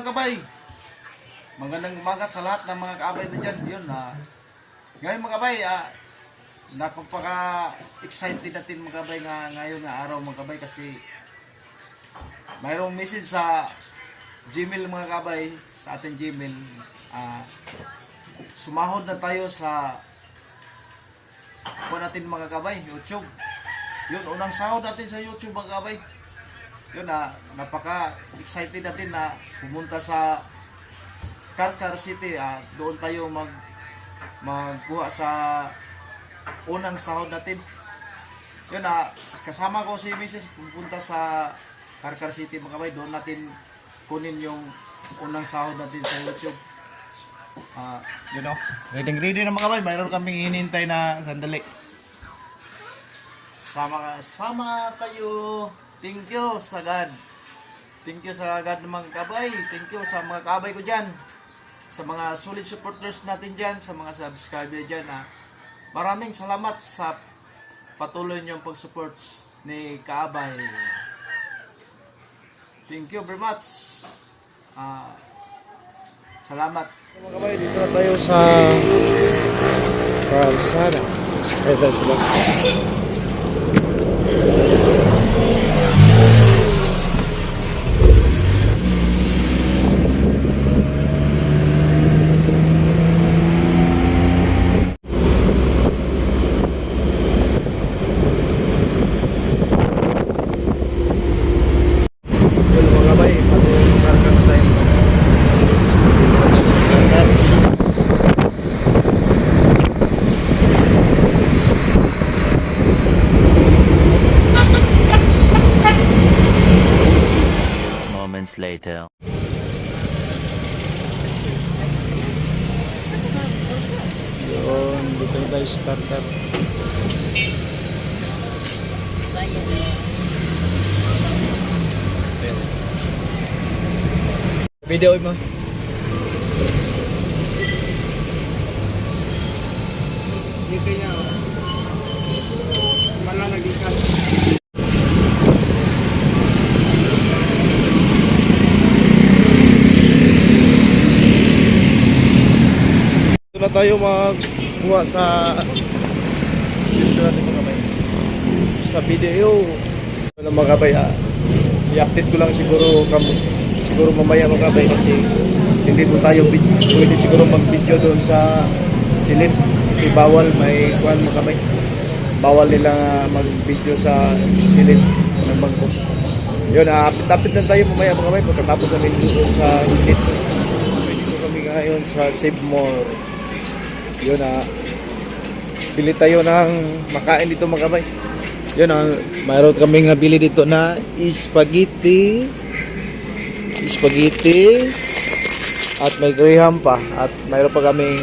mga kabay. Magandang umaga sa lahat ng mga kaabay na dyan. Yun na. ngayon mga kabay, ah, napapaka-excited natin mga kabay nga ngayon na araw mga kabay kasi mayroong message sa Gmail mga kabay, sa ating Gmail. Ah, sumahod na tayo sa kuha natin mga kabay, YouTube. Yun, unang sahod natin sa YouTube mga kabay. Yun na, napaka-excited natin na pumunta sa Karkar City. Ah, doon tayo mag magkuha sa unang sahod natin. Yun na, kasama ko si Mrs. pupunta sa Karkar City mga kabay. Doon natin kunin yung unang sahod natin sa YouTube. Ah, you know, ready ready na mga kabay. Mayroon kaming hinintay na sandali. Sama sama tayo. Thank you sa God. Thank you sa God mga kabay. Thank you sa mga kabay ko dyan. Sa mga solid supporters natin dyan. Sa mga subscriber dyan. Ha. Maraming salamat sa patuloy niyong pag-support ni Kaabay. Thank you very much. Ah, salamat. Mga kabay, dito na tayo sa Kalsada. Ito sa Yun mga kabay, patuloy na tayo. Moments later. Tayo sa Karkar. Video mo. Dito na tayo magkuha sa sito natin mga kabay. Sa video. Ano mga kabay ah. I-update ko lang siguro siguro mamaya mga kabay kasi hindi po tayo pwede siguro mag-video doon sa silid kasi bawal may kuhan mga kabay. Bawal nila mag-video sa silid ng bangko. Yun, ah, update na tayo mamaya mga kabay pagkatapos namin doon sa silid. Pwede ko kami ngayon sa Save More. Yun ah. Bili tayo ng makain dito mga kabay. Yun ah. Mayroon kami nga bili dito na spaghetti. Spaghetti. At may graham pa. At mayroon pa kaming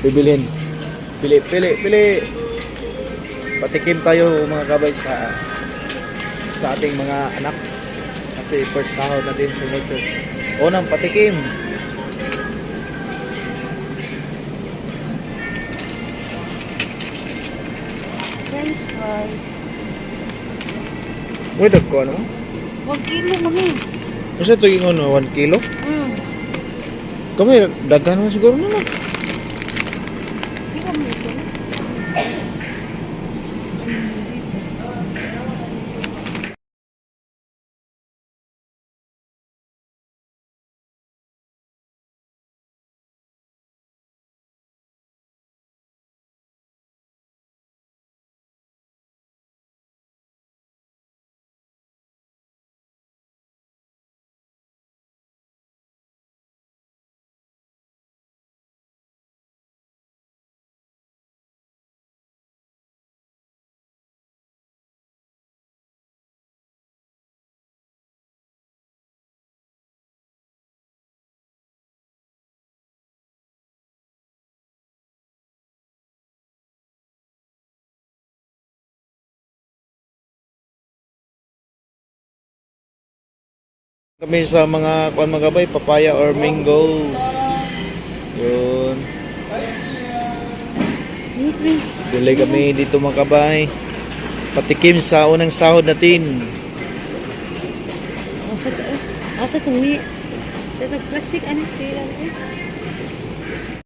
bibilhin. Pili, pili, pili. Patikim tayo mga kabay sa sa ating mga anak. Kasi first sahod natin sa YouTube. Unang patikim. Fries. Uy, dagko ano? Wag kilo mo ni. Kasi ito yung ano, 1 kilo? Hmm. Kami, daghan naman siguro naman. Sino Kami sa mga kuan mga gabay, papaya or mango. Yun. Bili kami dito mga kabay. Patikim sa unang sahod natin. Asa ni? Ito, plastic, ano, pila ko.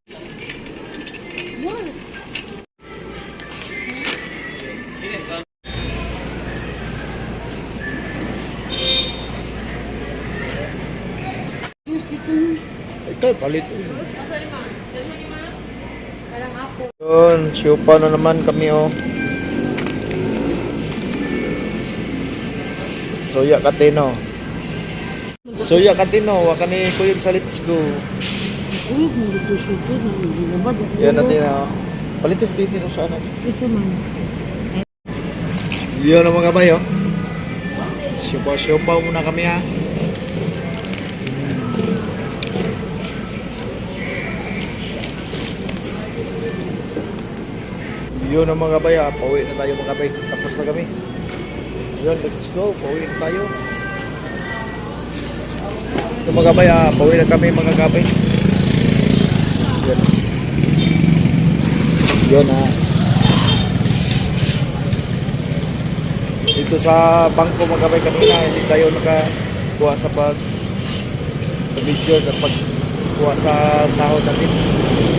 Ito, palit. Yun, siupa na naman kami oh. Soya katino. Soya katino, waka ni Kuyog sa Let's Go. Na. Yan natin oh. Palitis dito no sana. Isa man. Yun ang mga bay oh. Siupa-siupa muna kami ha. Yun ang mga bay ah. Pauwi na tayo mga bay. Tapos na kami. Yun, let's go. Pauwi na tayo. Ito mga bay ah. Pauwi na kami mga gabay. Yun. Yun ah. Dito sa bangko mga gabay kanina. Hindi tayo nakakuha sa pag sa video sa pagkuha sa sahod natin.